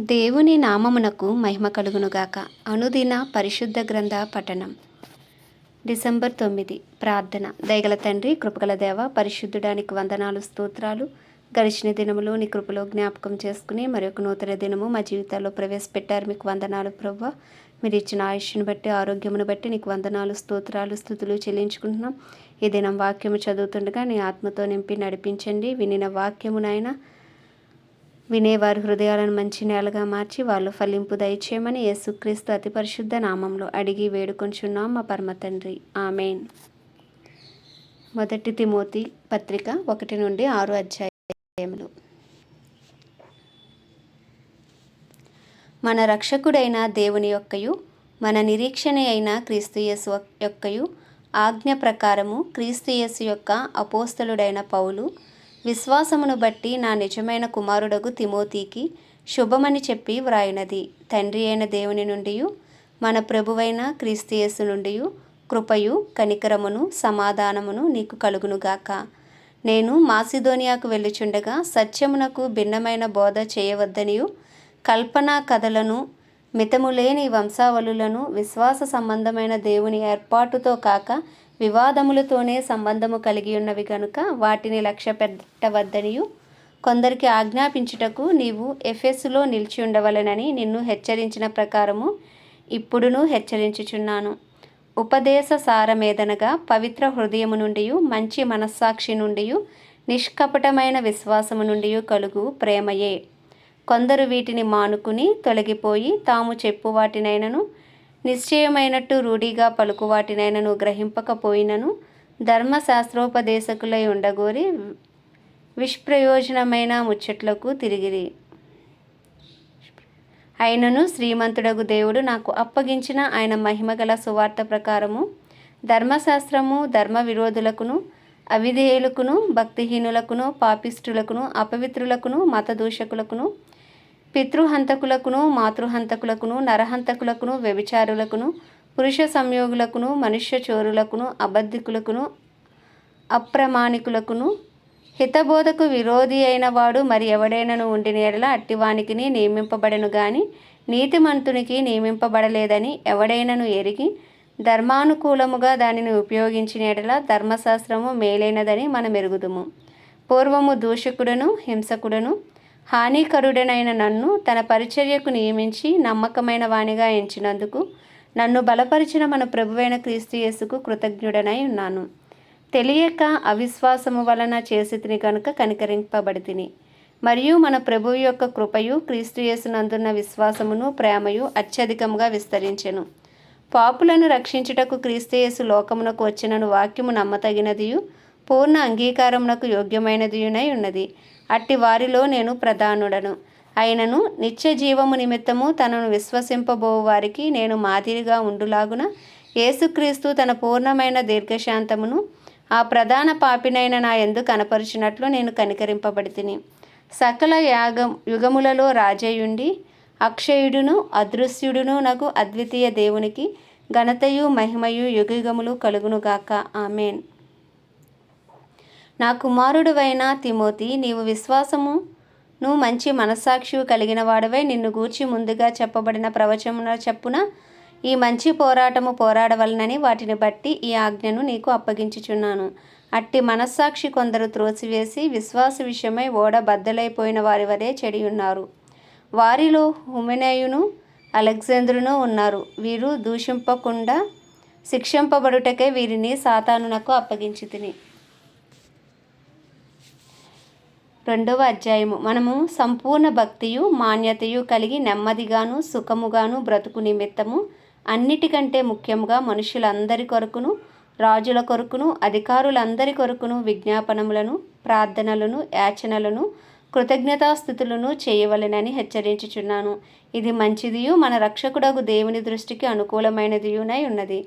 దేవుని నామమునకు మహిమ కలుగునుగాక. అనుదిన పరిశుద్ధ గ్రంథ పఠనం. డిసెంబర్ తొమ్మిది ప్రార్థన. దయగల తండ్రి కృపగల దేవ పరిశుద్ధుడానికి వందనాలు స్తోత్రాలు. గడిచిన దినములు నీ కృపలో జ్ఞాపకం చేసుకుని మరొక నూతన దినము మా జీవితాల్లో ప్రవేశపెట్టారు మీకు వందనాలు ప్రవ్వ. మీరు ఇచ్చిన ఆయుష్ను బట్టి ఆరోగ్యమును బట్టి నీకు వందనాలు స్తోత్రాలు స్థుతులు చెల్లించుకుంటున్నాం. ఈ దినం వాక్యము చదువుతుండగా నీ ఆత్మతో నింపి నడిపించండి. వినిన వాక్యము నాయన వినేవారి హృదయాలను మంచి నేలగా మార్చి వాళ్ళు ఫలింపు దయచేయమని యేసుక్రీస్తు అతి పరిశుద్ధ నామంలో అడిగి వేడుకొంచున్నాం మా పరమ తండ్రి. ఆమెన్. మొదటి తిమోతి పత్రిక ఒకటి నుండి ఆరు అధ్యాయములు. మన రక్షకుడైన దేవుని యొక్కయు మన నిరీక్షణ అయిన క్రీస్తుయేసు యొక్కయు ఆజ్ఞ ప్రకారము క్రీస్తుయేసు యొక్క అపోస్తలుడైన పౌలు విశ్వాసమును బట్టి నా నిజమైన కుమారుడగు తిమోతికి శుభమని చెప్పి వ్రాయినది. తండ్రి అయిన దేవుని నుండి మన ప్రభువైన క్రీస్తియస్సు నుండి కృపయు కనికరమును సమాధానమును నీకు కలుగునుగాక. నేను మాసిదోనియాకు వెళ్ళుచుండగా సత్యమునకు భిన్నమైన బోధ చేయవద్దనియు కల్పనా కథలను మితములేని వంశావళులను విశ్వాస సంబంధమైన దేవుని ఏర్పాటుతో కాక వివాదములతోనే సంబంధము కలిగి ఉన్నవి కనుక వాటిని లక్ష్య పెట్టవద్దనియు. కొందరికి ఆజ్ఞాపించుటకు నీవు ఎఫెస్సులో నిలిచి ఉండవలెనని నిన్ను హెచ్చరించిన ప్రకారము ఇప్పుడును హెచ్చరించుచున్నాను. ఉపదేశ సారమేదనగా పవిత్ర హృదయము నుండి మంచి మనస్సాక్షి నుండి నిష్కపటమైన విశ్వాసము నుండి కలుగు ప్రేమయే. కొందరు వీటిని మానుకుని తొలగిపోయి తాము చెప్పు వాటినైనను నిశ్చయమైనట్టు రూఢిగా పలుకువాటినైనను గ్రహింపకపోయినను ధర్మశాస్త్రోపదేశకులై ఉండగోరి విష్ప్రయోజనమైన ముచ్చట్లకు తిరిగిరి. అయినను శ్రీమంతుడగు దేవుడు నాకు అప్పగించిన ఆయన మహిమగల సువార్త ప్రకారము ధర్మశాస్త్రము ధర్మ విరోధులకును అవిధేయులకును భక్తిహీనులకును పాపిష్టులకును అపవిత్రులకును మతదూషకులకును పితృహంతకులకును మాతృహంతకులకును నరహంతకులకును వ్యభిచారులకును పురుష సంయోగులకును మనుష్య చోరులకును అబద్ధికులకును అప్రమాణికులకును హితబోధకు విరోధి అయిన వాడు మరి ఎవడైనను ఉండిన ఎడల అట్టివానికి నియమింపబడను గాని నీతిమంతునికి నియమింపబడలేదని ఎవడైనను ఎరిగి ధర్మానుకూలముగా దానిని ఉపయోగించిన ఎడల ధర్మశాస్త్రము మేలైనదని మనం ఎరుగుదుము పూర్వము దూషకుడను హింసకుడను హానికరుడనైన నన్ను తన పరిచర్యకు నియమించి నమ్మకమైన వాణిగా ఎంచినందుకు నన్ను బలపరిచిన మన ప్రభువైన క్రీస్తుయేసుకు కృతజ్ఞుడనై ఉన్నాను. తెలియక అవిశ్వాసము వలన చేసితిని కనుక కనికరింపబడి తిని మరియు మన ప్రభువు యొక్క కృపయు క్రీస్తు యేసునందున్న విశ్వాసమును ప్రేమయు అత్యధికంగా విస్తరించెను. పాపులను రక్షించుటకు క్రీస్తుయేసు లోకమునకు వచ్చినను వాక్యము నమ్మతగినదియు పూర్ణ అంగీకారమునకు యోగ్యమైనదియునై ఉన్నది. అట్టి వారిలో నేను ప్రధానుడను. అయినను నిత్య జీవము నిమిత్తము తనను విశ్వసింపబో వారికి నేను మాదిరిగా ఉండులాగున యేసుక్రీస్తు తన పూర్ణమైన దీర్ఘశాంతమును ఆ ప్రధాన పాపినైన నా ఎందు కనపరిచినట్లు నేను కనికరింపబడి తిని సకల యాగం యుగములలో రాజయుండి అక్షయుడును అదృశ్యుడును నాకు అద్వితీయ దేవునికి ఘనతయు మహిమయు యుగయుగములు కలుగునుగాక. ఆమెన్. నా కుమారుడువైన తిమోతి నీవు విశ్వాసమును మంచి మనస్సాక్షి కలిగిన వాడవై నిన్ను గూర్చి ముందుగా చెప్పబడిన ప్రవచమున చెప్పున ఈ మంచి పోరాటము పోరాడవలనని వాటిని బట్టి ఈ ఆజ్ఞను నీకు అప్పగించుచున్నాను. అట్టి మనస్సాక్షి కొందరు త్రోసివేసి విశ్వాస విషయమై ఓడ బద్దలైపోయిన వారి వరే చెడి ఉన్నారు వారిలో హుమెనయును అలెగ్జాంద్రును ఉన్నారు. వీరు దూషింపకుండా శిక్షింపబడుటకే వీరిని సాతానునకు అప్పగించి తిని రెండవ అధ్యాయము. మనము సంపూర్ణ భక్తియు మాన్యతయు కలిగి నెమ్మదిగాను సుఖముగాను బ్రతుకు నిమిత్తము. అన్నిటికంటే ముఖ్యంగా మనుషులందరి కొరకును రాజుల కొరకును అధికారులందరి కొరకును విజ్ఞాపనములను ప్రార్థనలను యాచనలను కృతజ్ఞతాస్థుతులను చేయవలెనని హెచ్చరించుచున్నాను. ఇది మంచిదియు మన రక్షకుడగు దేవుని దృష్టికి అనుకూలమైనదియునై ఉన్నది.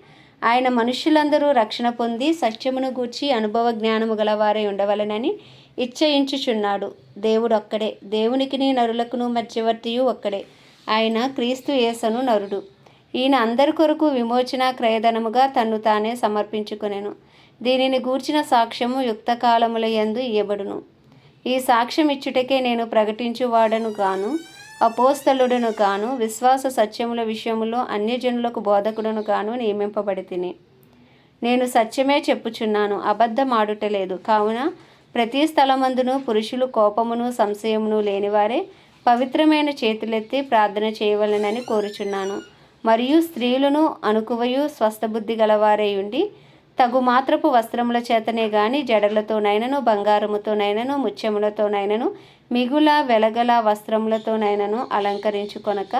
ఆయన మనుష్యులందరూ రక్షణ పొంది సత్యమును గూర్చి అనుభవ జ్ఞానము గలవారై ఉండవలెనని ఇచ్చయించుచున్నాడు. దేవుడు ఒక్కడే దేవునికిని నరులకును మధ్యవర్తియు ఒక్కడే. ఆయన క్రీస్తు యేసను నరుడు. ఈయన అందరి కొరకు విమోచన క్రయధనముగా తన్ను తానే సమర్పించుకునేను. దీనిని గూర్చిన సాక్ష్యము యుక్త కాలముల యందు ఇయ్యబడును. ఈ సాక్ష్యం ఇచ్చుటకే నేను ప్రకటించువాడను గాను అపోస్తలుడును కాను విశ్వాస సత్యముల విషయములో అన్యజనులకు బోధకుడును గాను నియమింపబడి తిని నేను సత్యమే చెప్పుచున్నాను అబద్ధమాడుటలేదు. కావున ప్రతి స్థలమందును పురుషులు కోపమును సంశయమును లేనివారే పవిత్రమైన చేతులెత్తి ప్రార్థన చేయవలెనని కోరుచున్నాను. మరియు స్త్రీలను అనుకువయు స్వస్థబుద్ధి గలవారై ఉండి తగు మాత్రపు వస్త్రముల చేతనే గాని జడలతోనైనను బంగారముతోనైనను ముత్యములతోనైనను మిగుల వెలగల వస్త్రములతోనైనను అలంకరించుకొనక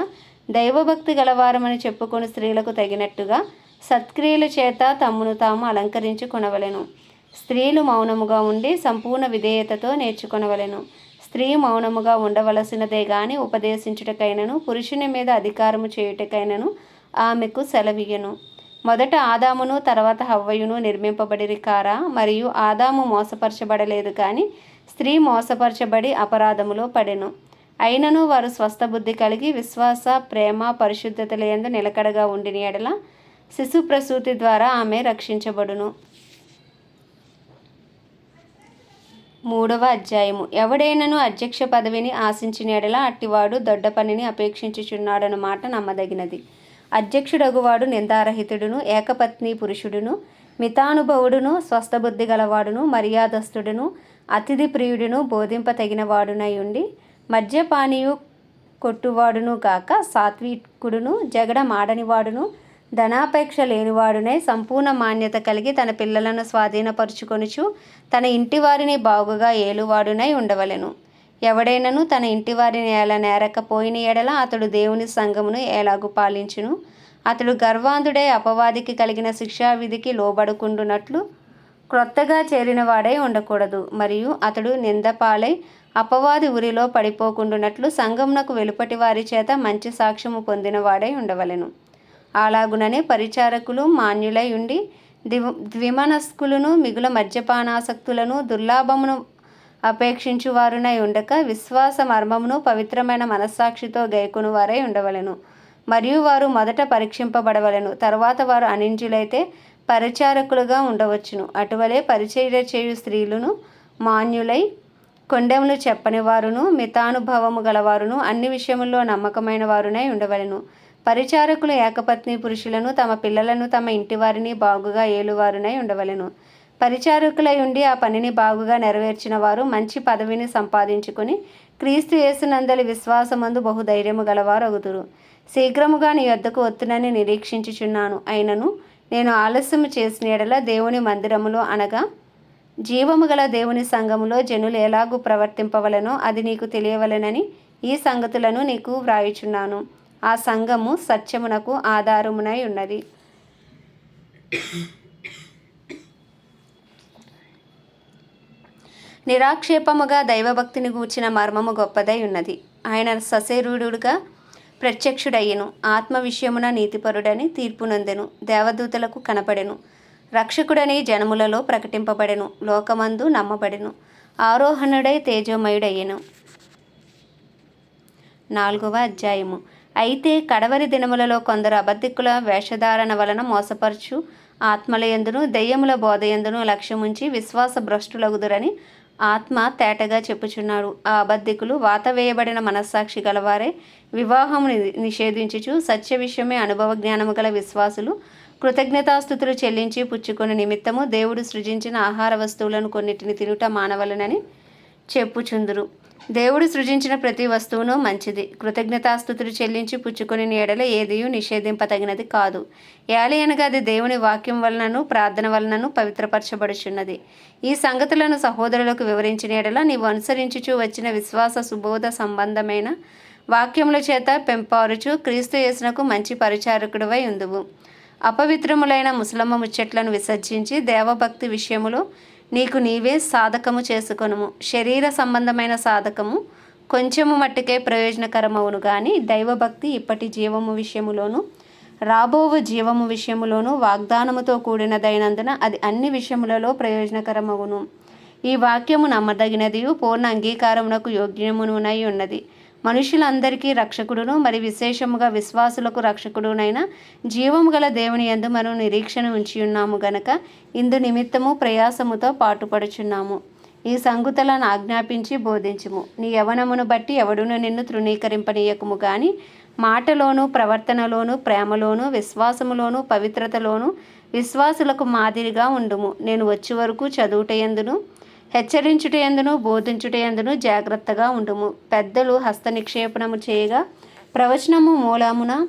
దైవభక్తి గలవారమని చెప్పుకొని స్త్రీలకు తగినట్టుగా సత్క్రియల చేత తమ్మును తాము అలంకరించుకొనవలెను. స్త్రీలు మౌనముగా ఉండి సంపూర్ణ విధేయతతో నేర్చుకొనవలెను. స్త్రీ మౌనముగా ఉండవలసినదే గాని ఉపదేశించుటకైనను పురుషుని మీద అధికారము చేయుటకైనను ఆమెకు సెలవీయను మొదట ఆదామును తర్వాత హవ్వయును నిర్మింపబడిరి కారా మరియు ఆదాము మోసపరచబడలేదు కానీ స్త్రీ మోసపరచబడి అపరాధములో పడెను. అయినను వారు స్వస్థబుద్ధి కలిగి విశ్వాస ప్రేమ పరిశుద్ధతలందు నిలకడగా ఉండిన ఎడల శిశు ప్రసూతి ద్వారా ఆమె రక్షించబడును. మూడవ అధ్యాయము. ఎవడైనను అధ్యక్ష పదవిని ఆశించిన ఎడల అట్టివాడు దొడ్డ పనిని అపేక్షించుచున్నాడన్న మాట నమ్మదగినది. అధ్యక్షుడగువాడు నిందారహితుడును ఏకపత్ని పురుషుడును మితానుభవుడును స్వస్థబుద్ధి గలవాడును మర్యాదస్తుడును అతిథి ప్రియుడును బోధింపతగినవాడునై ఉండి మద్యపానీయు కొట్టువాడును కాక సాత్వికుడును జగడ మాడనివాడును ధనాపేక్ష లేనివాడునే సంపూర్ణ మాన్యత కలిగి తన పిల్లలను స్వాధీనపరుచుకొనుచు తన ఇంటి వారిని బాగుగా ఏలువాడునై ఉండవలెను. ఎవడైనను తన ఇంటి వారిని ఎలా నేరకపోయిన ఎడల అతడు దేవుని సంఘమును ఎలాగు పాలించును? అతడు గర్వాంధుడై అపవాదికి కలిగిన శిక్షావిధికి లోబడుకుండునట్లు క్రొత్తగా చేరిన వాడై ఉండకూడదు. మరియు అతడు నిందపాలై అపవాది ఉరిలో పడిపోకుండునట్లు సంఘమునకు వెలుపటి వారి చేత మంచి సాక్ష్యము పొందిన వాడై ఉండవలెను. అలాగుననే పరిచారకులు మాన్యులై ఉండి ద్వి ద్విమనస్కులను మిగుల మద్యపానాసక్తులను దుర్లాభమును అపేక్షించువారునై ఉండక విశ్వాస మర్మమును పవిత్రమైన మనస్సాక్షితో గైకును వారై ఉండవలెను. మరియు వారు మొదట పరీక్షింపబడవలెను. తర్వాత వారు అనింజులైతే పరిచారకులుగా ఉండవచ్చును. అటువలే పరిచర్య చేయు స్త్రీలను మాన్యులై కొండెమును చెప్పని వారును మితానుభవము గలవారును అన్ని విషయముల్లో నమ్మకమైన వారునై ఉండవలెను. పరిచారకులు ఏకపత్ని పురుషులను తమ పిల్లలను తమ ఇంటివారిని బాగుగా ఏలువారునై ఉండవలెను. పరిచారకులై ఉండి ఆ పనిని బాగుగా నెరవేర్చిన వారు మంచి పదవిని సంపాదించుకొని క్రీస్తు యేసునందలి విశ్వాసమందు బహుధైర్యము గలవారు అగుతురు శీఘ్రముగా నీ వద్దకు వత్తునని నిరీక్షించుచున్నాను. అయినను నేను ఆలస్యము చేసిన ఎడల దేవుని మందిరములో అనగా జీవము గల దేవుని సంఘములో జనులు ఎలాగూ ప్రవర్తింపవలనో అది నీకు తెలియవలెనని ఈ సంగతులను నీకు వ్రాయుచున్నాను. ఆ సంఘము సత్యమునకు ఆధారమునై ఉన్నది. నిరాక్షేపముగా దైవభక్తిని గూర్చిన మర్మము గొప్పదై ఉన్నది. ఆయన ససేరుడుగా ప్రత్యక్షుడయ్యను. ఆత్మ విషయమున నీతిపరుడని తీర్పునందెను. దేవదూతలకు కనపడెను. రక్షకుడని జనములలో ప్రకటింపబడెను. లోకమందు నమ్మబడెను. ఆరోహణుడై తేజోమయుడయ్యెను. నాలుగవ అధ్యాయము. అయితే కడవరి దినములలో కొందరు అబద్ధికుల వేషధారణ వలన మోసపరచు ఆత్మలయందును దెయ్యముల బోధయందును లక్ష్యముంచి విశ్వాస భ్రష్టులగుదురని ఆత్మ తేటగా చెప్పుచున్నాడు. ఆ అబద్ధికులు వాత వేయబడిన మనస్సాక్షి గలవారే. వివాహము నిషేధించుచు సత్య విషయమే అనుభవ జ్ఞానము గల విశ్వాసులు. కృతజ్ఞతాస్థుతులు చెల్లించి పుచ్చుకున్న నిమిత్తము దేవుడు సృజించిన ఆహార వస్తువులను కొన్నిటిని తినుట మానవలనని చెప్పుచుందురు. దేవుడు సృజించిన ప్రతి వస్తువును మంచిది. కృతజ్ఞతాస్థుతులు చెల్లించి పుచ్చుకొని ఎడల ఏదియూ నిషేధింపతగినది కాదు. ఏలి అనగా అది దేవుని వాక్యం వలనను ప్రార్థన వలనను పవిత్రపరచబడుచున్నది. ఈ సంగతులను సహోదరులకు వివరించిన ఎడల నీవు అనుసరించుచు వచ్చిన విశ్వాస సుబోధ సంబంధమైన వాక్యముల చేత పెంపారుచు క్రీస్తు యేసునకు మంచి పరిచారకుడివై ఉందువు. అపవిత్రములైన ముసలమ్మ ముచ్చట్లను విసర్జించి దేవభక్తి విషయములో నీకు నీవే సాధకము చేసుకొనుము. శరీర సంబంధమైన సాధకము కొంచెము మట్టుకే ప్రయోజనకరమవును కానీ దైవభక్తి ఇప్పటి జీవము విషయములోను రాబోవు జీవము విషయములోను వాగ్దానముతో కూడినదైనందున అది అన్ని విషయములలో ప్రయోజనకరమవును. ఈ వాక్యము నమ్మదగినదియు పూర్ణ అంగీకారమునకు యోగ్యమునునై ఉన్నది. మనుషులందరికీ రక్షకుడును మరి విశేషముగా విశ్వాసులకు రక్షకుడునైన జీవము గల దేవుని యందు మనం నిరీక్షణ ఉంచి ఉన్నాము గనక ఇందు నిమిత్తము ప్రయాసముతో పాటుపడుచున్నాము. ఈ సంగుతలను ఆజ్ఞాపించి బోధించుము. నీ యవనమును బట్టి ఎవడును నిన్ను తృణీకరింపనీయకుము కానీ మాటలోను ప్రవర్తనలోను ప్రేమలోను విశ్వాసములోను పవిత్రతలోను విశ్వాసులకు మాదిరిగా ఉండుము. నేను వచ్చే వరకు చదువుటయందును హెచ్చరించుటయందును బోధించుటయందును జాగ్రత్తగా ఉండుము. పెద్దలు హస్త నిక్షేపణము చేయగా ప్రవచనము మూలమున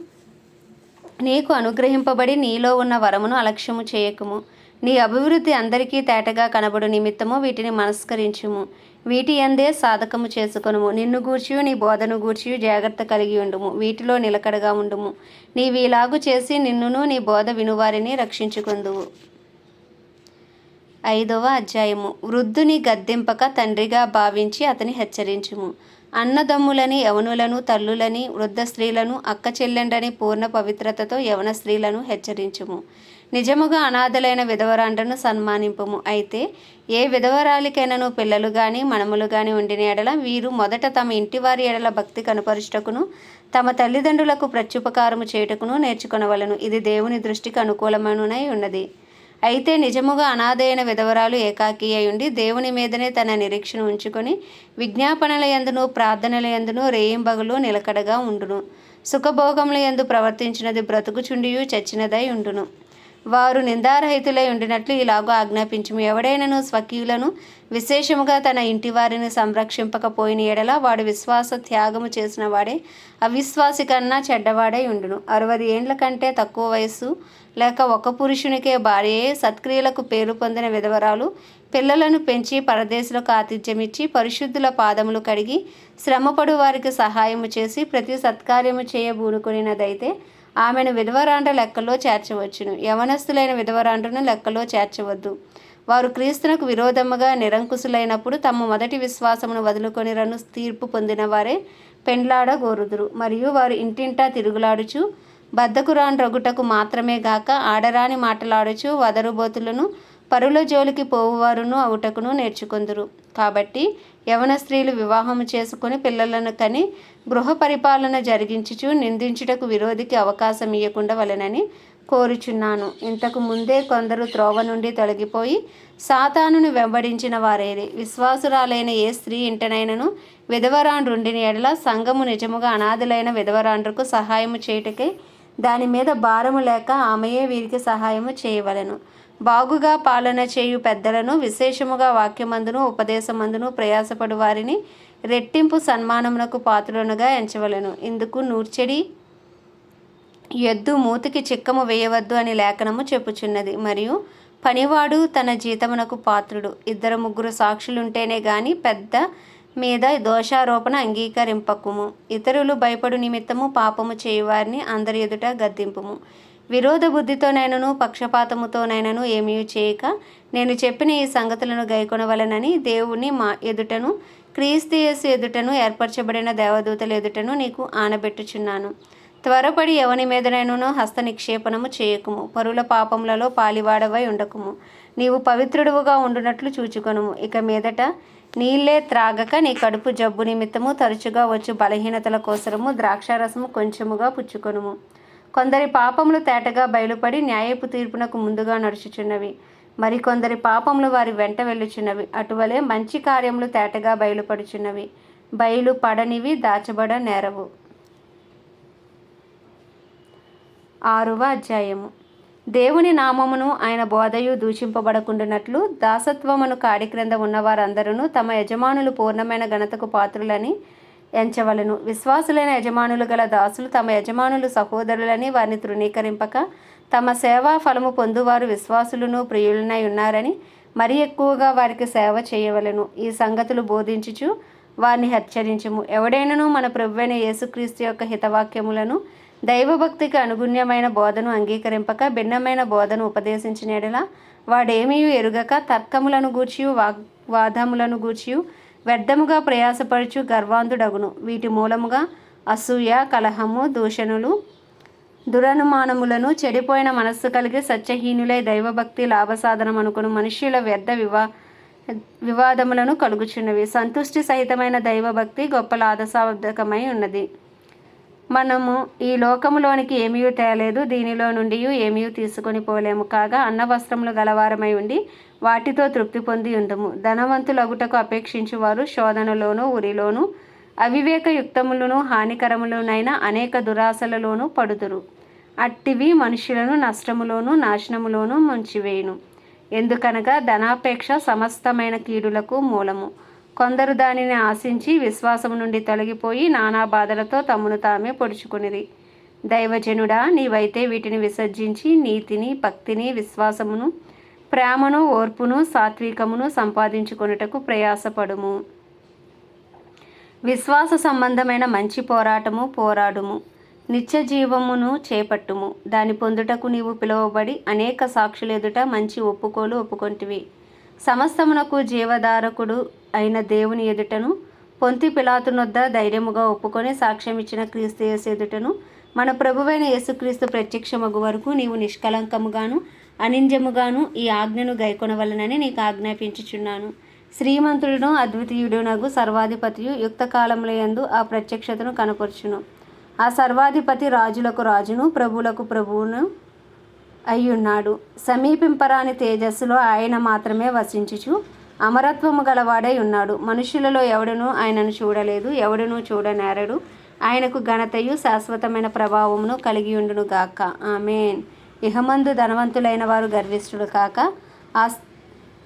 నీకు అనుగ్రహింపబడి నీలో ఉన్న వరమును అలక్ష్యము చేయకుము. నీ అభివృద్ధి అందరికీ తేటగా కనబడు నిమిత్తము వీటిని మనస్కరించుము. వీటి అందే సాధకము చేసుకొనుము. నిన్ను గూర్చి నీ బోధను గూర్చి జాగ్రత్త కలిగి ఉండుము. వీటిలో నిలకడగా ఉండుము. నీవిలాగు చేసి నిన్నును నీ బోధ వినువారిని రక్షించుకుందువు. ఐదవ అధ్యాయము. వృద్ధుని గద్దెంపక తండ్రిగా భావించి అతని హెచ్చరించుము. అన్నదమ్ములని యవనులను తల్లులని వృద్ధ స్త్రీలను అక్క చెల్లెండని పూర్ణ పవిత్రతతో యవన స్త్రీలను హెచ్చరించుము. నిజముగా అనాథలైన విధవరాండ్రను సన్మానింపము. అయితే ఏ విధవరాలికైనను పిల్లలు గాని మనములు గాని ఉండిన ఎడల వీరు మొదట తమ ఇంటివారి ఎడల భక్తి కనుపరుచుటకును తమ తల్లిదండ్రులకు ప్రత్యుపకారము చేయుటకును నేర్చుకొనవలను. ఇది దేవుని దృష్టికి అనుకూలమనునై ఉన్నది. అయితే నిజముగా అనాథైన విధవరాలు ఏకాకి అయి ఉండి దేవుని మీదనే తన నిరీక్షణ ఉంచుకొని విజ్ఞాపనల ఎందును ప్రార్థనల ఎందును రేయింబగులు నిలకడగా ఉండును. సుఖభోగముల ఎందు ప్రవర్తించినది బ్రతుకుచుండియు చచ్చినదై ఉండును. వారు నిందారహితులై ఉండినట్లు ఇలాగో ఆజ్ఞాపించము. ఎవడైనను స్వకీయులను విశేషముగా తన ఇంటి వారిని సంరక్షింపకపోయిన ఎడల వాడు విశ్వాస త్యాగము చేసిన వాడే అవిశ్వాసి కన్నా చెడ్డవాడై ఉండును. అరవై ఏండ్ల కంటే తక్కువ వయస్సు లేక ఒక పురుషునికే భార్యయే సత్క్రియలకు పేరు పొందిన విధవరాలు పిల్లలను పెంచి పరదేశులకు ఆతిథ్యమిచ్చి పరిశుద్ధుల పాదములు కడిగి శ్రమపడు వారికి సహాయము చేసి ప్రతి సత్కార్యము చేయబూనుకునినదైతే ఆమెను విధవరాండ్ర లెక్కలో చేర్చవచ్చును. యవనస్తులైన విధవరాండ్రను లెక్కలో చేర్చవద్దు. వారు క్రీస్తునకు విరోధముగా నిరంకుశులైనప్పుడు తమ మొదటి విశ్వాసమును వదులుకొని రను తీర్పు పొందిన వారే పెండ్లాడగోరుదురు మరియు వారు ఇంటింటా తిరుగులాడుచు బద్దకురాన్ రగుటకు మాత్రమే గాక ఆడరాని మాటలాడుచు వదరుబోతులను పరుల జోలికి పోవువారును అవుటకును నేర్చుకుందురు. కాబట్టి యవన స్త్రీలు వివాహము చేసుకుని పిల్లలను కని గృహ పరిపాలన జరిగించుచు నిందించుటకు విరోధికి అవకాశం ఇవ్వకుండా వలెనని కోరుచున్నాను. ఇంతకు ముందే కొందరు త్రోవ నుండి తొలగిపోయి సాతానును వెంబడించిన వారేది విశ్వాసురాలైన ఏ స్త్రీ ఇంటనైనను విధవరాండ్రుండిని ఎడల సంఘము నిజముగా అనాథులైన విధవరాండ్రుకు సహాయము చేయుటకై దాని మీద భారము లేక ఆమెయే వీరికి సహాయము చేయవలెను. బాగుగా పాలన చేయు పెద్దలను విశేషముగా వాక్యమందును ఉపదేశమందును ప్రయాసపడు వారిని రెట్టింపు సన్మానమునకు పాత్రులనుగా ఎంచవలెను. ఇందుకు నూర్చెడి ఎద్దు మూతికి చిక్కము వేయవద్దు అని లేఖనము చెప్పుచున్నది. మరియు పనివాడు తన జీతమునకు పాత్రుడు. ఇద్దరు ముగ్గురు సాక్షులుంటేనే గాని పెద్ద మీద దోషారోపణ అంగీకరింపకుము. ఇతరులు భయపడు నిమిత్తము పాపము చేయువారిని అందరి ఎదుట గద్దింపుము. విరోధ బుద్ధితోనైనను పక్షపాతముతోనైనను ఏమీ చేయక నేను చెప్పిన ఈ సంగతులను గైకొనవలనని దేవుని మా ఎదుటను క్రీస్తియస్ ఎదుటను ఏర్పరచబడిన దేవదూతల ఎదుటను నీకు ఆనబెట్టుచున్నాను. త్వరపడి ఎవని మీదనైనను హస్త నిక్షేపణము చేయకుము. పరుల పాపములలో పాలివాడవై ఉండకుము. నీవు పవిత్రుడువుగా ఉండునట్లు చూచుకొనుము. ఇక మీదట నీళ్ళే త్రాగక నీ కడుపు జబ్బు నిమిత్తము తరచుగా వచ్చు బలహీనతల కోసరము ద్రాక్షారసము కొంచెముగా పుచ్చుకొనుము. కొందరి పాపములు తేటగా బయలుపడి న్యాయపు తీర్పునకు ముందుగా నడుచుచున్నవి. మరికొందరి పాపములు వారి వెంట వెళ్ళుచున్నవి. అటువలే మంచి కార్యములు తేటగా బయలుపడుచున్నవి. బయలు పడనివి దాచబడ నేరవు. ఆరవ అధ్యాయము. దేవుని నామమును ఆయన బోధయు దూషింపబడకుండానట్లు దాసత్వమును కాడి క్రింద ఉన్నవారందరూ తమ యజమానులు పూర్ణమైన ఘనతకు పాత్రులని ఎంచవలను. విశ్వాసులైన యజమానులు గల దాసులు తమ యజమానులు సహోదరులని వారిని తృణీకరింపక తమ సేవా ఫలము పొందువారు విశ్వాసులను ప్రియులనై ఉన్నారని మరి ఎక్కువగా వారికి సేవ చేయవలను. ఈ సంగతులు బోధించుచు వారిని హెచ్చరించుము. ఎవడైనను మన ప్రభువైన యేసుక్రీస్తు యొక్క హితవాక్యములను దైవభక్తికి అనుగుణ్యమైన బోధను అంగీకరింపక భిన్నమైన బోధను ఉపదేశించిన ఎడల వాడేమీ ఎరుగక తర్కములను గూర్చి వాగ్ వాదములను గూర్చి వ్యర్థముగా ప్రయాసపరచు గర్వాంధుడగును. వీటి మూలముగా అసూయ కలహము దూషణులు దురనుమానములను చెడిపోయిన మనస్సు కలిగి సత్యహీనులై దైవభక్తి లాభసాధనం అనుకుని మనుష్యుల వ్యర్థ వివా వివాదములను కలుగుచున్నవి. సంతుష్టి సహితమైన దైవభక్తి గొప్ప లాభసాధకమై ఉన్నది. మనము ఈ లోకములోనికి ఏమీ తేలేదు దీనిలో నుండి ఏమీ తీసుకొని పోలేము. కాగా అన్న వస్త్రములు గలవారమై ఉండి వాటితో తృప్తి పొంది ఉందము. ధనవంతులగుటకు అపేక్షించి వారు శోధనలోను ఉరిలోను అవివేకయుక్తములను హానికరములనైన అనేక దురాశలలోనూ పడుదురు. అట్టివి మనుషులను నష్టములోను నాశనములోను ముంచివేయును. ఎందుకనగా ధనాపేక్ష సమస్తమైన కీడులకు మూలము. కొందరు దానిని ఆశించి విశ్వాసం నుండి తొలగిపోయి నానా బాధలతో తమను తామే పొడుచుకునిది దైవజనుడా నీవైతే వీటిని విసర్జించి నీతిని భక్తిని విశ్వాసమును ప్రేమను ఓర్పును సాత్వికమును సంపాదించుకొనుటకు ప్రయాసపడుము. విశ్వాస సంబంధమైన మంచి పోరాటము పోరాడుము. నిత్య జీవమును చేపట్టుము. దాని పొందుటకు నీవు పిలువబడి అనేక సాక్షులు ఎదుట మంచి ఒప్పుకోలు ఒప్పుకొంటివి. సమస్తమునకు జీవధారకుడు అయిన దేవుని ఎదుటను పొంతి పిలాతునొద్ద ధైర్యముగా ఒప్పుకొని సాక్ష్యం ఇచ్చిన క్రీస్తు యేసు ఎదుటను మన ప్రభువైన యేసుక్రీస్తు ప్రత్యక్షమగు వరకు నీవు నిష్కలంకముగాను అనింజముగాను ఈ ఆజ్ఞను గైకొనవలనని నీకు ఆజ్ఞాపించుచున్నాను. శ్రీమంతుడును అద్వితీయుడునగు సర్వాధిపతియు యుక్త కాలములయందు ఆ ప్రత్యక్షతను కనపరుచును. ఆ సర్వాధిపతి రాజులకు రాజును ప్రభువులకు ప్రభువును అయ్యున్నాడు. సమీపింపరాని తేజస్సులో ఆయన మాత్రమే వసించుచు అమరత్వము గలవాడై ఉన్నాడు. మనుషులలో ఎవడనూ ఆయనను చూడలేదు ఎవడనూ చూడనేరడు. ఆయనకు ఘనతయు శాశ్వతమైన ప్రభావమును కలిగి ఉండును గాక. ఆమెన్. ఇహమందు ధనవంతులైన వారు గర్విష్ఠుడు కాక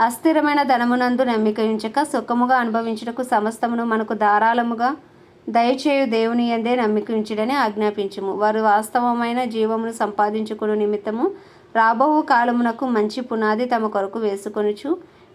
అస్థిరమైన ధనమునందు నమ్మిక ఉంచక సుఖముగా అనుభవించుటకు సమస్తమును మనకు ధారాళముగా దయచేయు దేవుని ఎందే నమ్మిక ఆజ్ఞాపించము. వారు వాస్తవమైన జీవమును సంపాదించుకుని నిమిత్తము రాబోవు కాలమునకు మంచి పునాది తమ కొరకు వేసుకొనుచు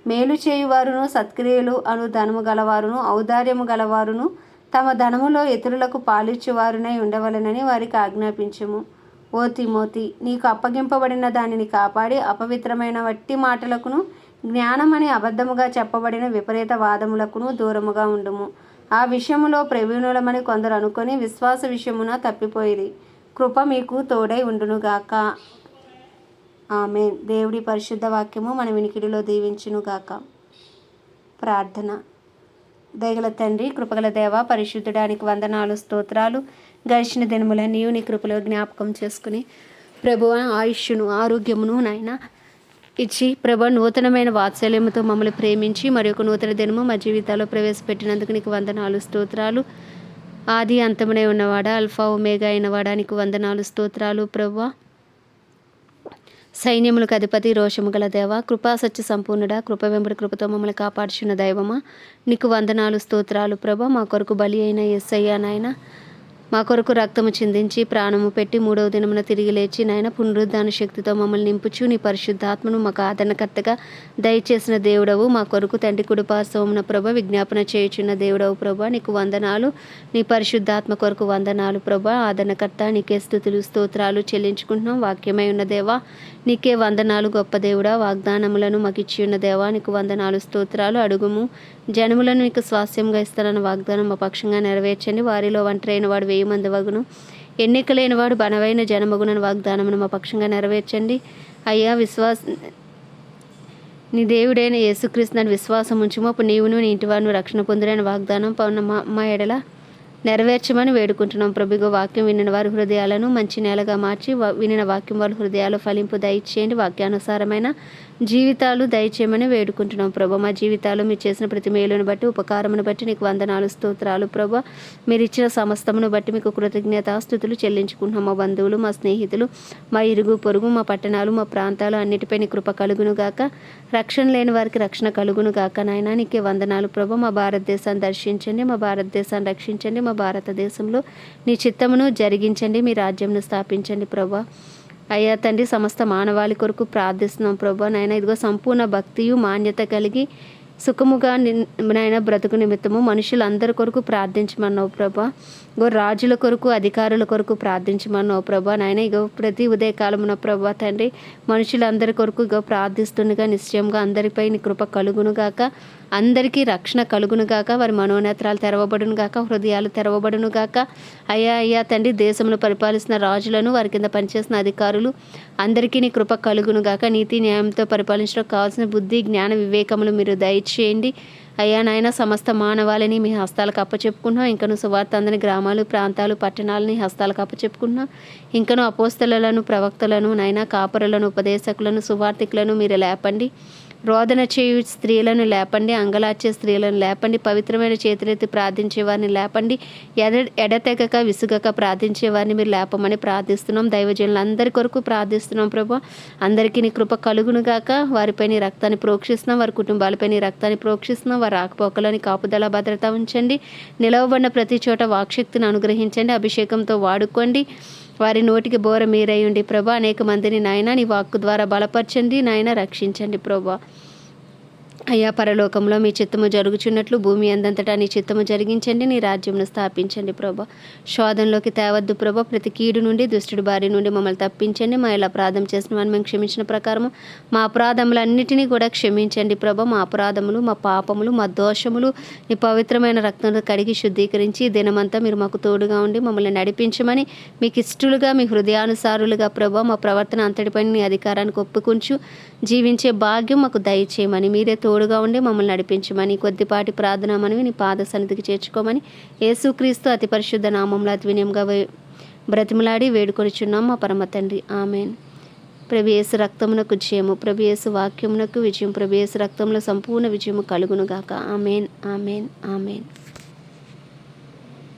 మేలు చేయువారును సత్క్రియలు అను ధనము గలవారును ఔదార్యము గలవారును తమ ధనములో ఇతరులకు పాలిచ్చేవారునై ఉండవలనని వారికి ఆజ్ఞాపించము. ఓ తిమోతి నీకు అప్పగింపబడిన దానిని కాపాడి అపవిత్రమైన వట్టి మాటలకును జ్ఞానమని అబద్ధముగా చెప్పబడిన విపరీత వాదములకును దూరముగా ఉండుము. ఆ విషయములో ప్రవీణులమని కొందరు అనుకొని విశ్వాస విషయమున తప్పిపోయిరి. కృప మీకు తోడై ఉండునుగాక. ఆమె దేవుడి పరిశుద్ధ వాక్యము మన వినికిడిలో దీవించునుగాక ప్రార్థన. దయగల తండ్రి కృపగల దేవ పరిశుద్ధడానికి వందనాలు స్తోత్రాలు. గడిచిన దినములన్నీ నీ కృపలో జ్ఞాపకం చేసుకుని ప్రభు ఆయుష్ను ఆరోగ్యమును నాయన ఇచ్చి ప్రభ నూతనమైన వాత్సల్యముతో మమ్మల్ని ప్రేమించి మరి ఒక నూతన దినము మా జీవితాల్లో ప్రవేశపెట్టినందుకు నీకు వందనాలు స్తోత్రాలు. ఆది అంతమునే ఉన్నవాడా అల్ఫా ఒమేగా అయినవాడా నీకు వందనాలు స్తోత్రాలు ప్రభా సైన్యములకు అధిపతి రోషము గల దేవ కృపా సత్య సంపూర్ణుడా కృప వెంబడి కృపతో మమ్మల్ని కాపాడుచున్న దైవమా. నీకు వందనాలు స్తోత్రాలు ప్రభ మా కొరకు బలి అయిన ఎస్సయ్యా నాయన. మా కొరకు రక్తము చిందించి ప్రాణము పెట్టి మూడవ దినమున తిరిగి లేచి నాయన పునరుద్ధాన శక్తితో మమ్మల్ని నింపుచు నీ పరిశుద్ధాత్మను మాకు ఆదరణకర్తగా దయచేసిన దేవుడవు. మా కొరకు తండ్రి కుడిపార్శ్వమున ప్రభ విజ్ఞాపన చేయుచున్న దేవుడవు ప్రభ నీకు వందనాలు. నీ పరిశుద్ధాత్మ కొరకు వందనాలు ప్రభ ఆదరణకర్త నీకే స్థుతులు స్తోత్రాలు చెల్లించుకుంటున్నాం. వాక్యమై ఉన్న దేవా నీకే వందనాలు గొప్ప దేవుడా. వాగ్దానములను మాకు ఇచ్చి ఉన్న దేవా నీకు వందనాలు స్తోత్రాలు అడుగుము. జనములను నీకు స్వాస్యంగా ఇస్తానన్న వాగ్దానం మా పక్షంగా నెరవేర్చండి. వారిలో ఒంటరైన వాడు వెయ్యి మంది వగును. ఎన్నిక లేనివాడు బనవైన జనమగునని వాగ్దానమును మా పక్షంగా నెరవేర్చండి. అయ్యా విశ్వాస నీ దేవుడైన యేసుక్రీస్తుని విశ్వాసం ఉంచుము అప్పుడు నీవును నీ ఇంటివారును రక్షణ పొందుడైన వాగ్దానం పౌన మా మా ఎడల నెరవేర్చమని వేడుకుంటున్నాం. ప్రభుగో వాక్యం వినిన వారి హృదయాలను మంచి నేలగా మార్చి వినిన వాక్యం వారి హృదయాలు ఫలింపు దయచేయండి. వాక్యానుసారమైన జీవితాలు దయచేయమని వేడుకుంటున్నాం. ప్రభు మా జీవితాలు మీరు చేసిన ప్రతి మేలును బట్టి ఉపకారమును బట్టి నీకు వందనాలు స్తోత్రాలు ప్రభు మీరు ఇచ్చిన సమస్తమును బట్టి మీకు కృతజ్ఞతాస్థుతులు చెల్లించుకుంటున్నాం. మా బంధువులు మా స్నేహితులు మా ఇరుగు పొరుగు మా పట్టణాలు మా ప్రాంతాలు అన్నిటిపై నీ కృప కలుగును గాక. రక్షణ లేని వారికి రక్షణ కలుగును గాక నాయన. నీకే వందనాలు ప్రభు మా భారతదేశాన్ని దర్శించండి మా భారతదేశాన్ని రక్షించండి మా భారతదేశంలో నీ చిత్తమును జరిగించండి మీ రాజ్యంను స్థాపించండి ప్రభా. అయ్యా తండ్రి సమస్త మానవాళి కొరకు ప్రార్థిస్తున్నాం ప్రభా. నాయన ఇదిగో సంపూర్ణ భక్తియు మాన్యత కలిగి సుఖముగా నాయన బ్రతుకు నిమిత్తము మనుషులందరి కొరకు ప్రార్థించమన్నావు ప్రభా. ఇగో రాజుల కొరకు అధికారుల కొరకు ప్రార్థించమన్నావు ప్రభా. నాయన ఇగో ప్రతి ఉదయకాలమున ప్రభా తండ్రి మనుషులందరి కొరకు ఇగో ప్రార్థిస్తుండగా నిశ్చయంగా అందరిపై నీ కృప కలుగునుగాక అందరికీ రక్షణ కలుగునుగాక వారి మనోనేత్రాలు తెరవబడునుగాక హృదయాలు తెరవబడునుగాక అయ్యా అయ్యా తండ్రి దేశంలో పరిపాలిస్తున్న రాజులను వారి కింద పనిచేస్తున్న అధికారులు అందరికీ నీ కృప కలుగునుగాక నీతి న్యాయంతో పరిపాలించడం కావాల్సిన బుద్ధి జ్ఞాన వివేకములు మీరు దయచేయండి. అయ్యా నాయన సమస్త మానవాళిని మీ హస్తాలకు అప్పచెప్పుకుంటున్నాం ఇంకను సువార్త అందని గ్రామాలు ప్రాంతాలు పట్టణాలని హస్తాలకు అప్పచెప్పుకుంటున్నాం ఇంకను అపోస్తలను ప్రవక్తలను నైనా కాపరులను ఉపదేశకులను సువార్థికులను మీరు లేపండి. రోదన చేయు స్త్రీలను లేపండి అంగలార్చే స్త్రీలను లేపండి పవిత్రమైన చేతులెత్తి ప్రార్థించే వారిని లేపండి ఎడ ఎడతెగక విసుగక ప్రార్థించే వారిని మీరు లేపమని ప్రార్థిస్తున్నాం. దైవజనులు అందరి కొరకు ప్రార్థిస్తున్నాం ప్రభు. అందరికీ నీ కృప కలుగును గాక. వారిపై నీ రక్తాన్ని ప్రోక్షిస్తున్నాం. వారి కుటుంబాలపై నీ రక్తాన్ని ప్రోక్షిస్తున్నాం. వారి ఆకపోకలోని కాపుదల భద్రత ఉంచండి. నిలవబడిన ప్రతి చోట వాక్శక్తిని అనుగ్రహించండి. అభిషేకంతో వాడుకోండి. వారి నోటికి బోర మీరయ్యండి ప్రభా అనేక మందిని నాయన నీ వాక్కు ద్వారా బలపరచండి నాయన రక్షించండి ప్రభా. అయ్యా పరలోకంలో మీ చిత్తము జరుగుచున్నట్లు భూమి అందంతటా నీ చిత్తము జరిగించండి నీ రాజ్యంను స్థాపించండి ప్రభా. శోధంలోకి తేవద్దు ప్రభా. ప్రతి కీడు నుండి దుష్టుడి బారి నుండి మమ్మల్ని తప్పించండి. మా ఇలా అపరాధం చేసిన వారిని మేము క్షమించిన ప్రకారము మా అపరాధములన్నిటినీ కూడా క్షమించండి ప్రభా. మా అపరాధములు మా పాపములు మా దోషములు నీ పవిత్రమైన రక్తంలో కడిగి శుద్ధీకరించి దినమంతా మీరు మాకు తోడుగా ఉండి మమ్మల్ని నడిపించమని మీకు ఇష్టలుగా మీ హృదయానుసారులుగా ప్రభా మా ప్రవర్తన అంతటిపైన నీ అధికారానికి ఒప్పుకుంచు. జీవించే భాగ్యం మాకు దయచేయమని మీరే తోడుగా ఉండి మమ్మల్ని నడిపించమని కొద్దిపాటి ప్రార్థన మనవి నీ పాద సన్నిధికి చేర్చుకోమని యేసుక్రీస్తు అతి పరిశుద్ధ నామంలో అతి వినయంగా బ్రతిమలాడి వేడుకొనిచున్నాం మా పరమ తండ్రి. ఆమెన్. ప్రభేసు రక్తమునకు జయము ప్రభేసు వాక్యమునకు విజయం ప్రభేసు రక్తంలో సంపూర్ణ విజయము కలుగునుగాక. Amen amen amen.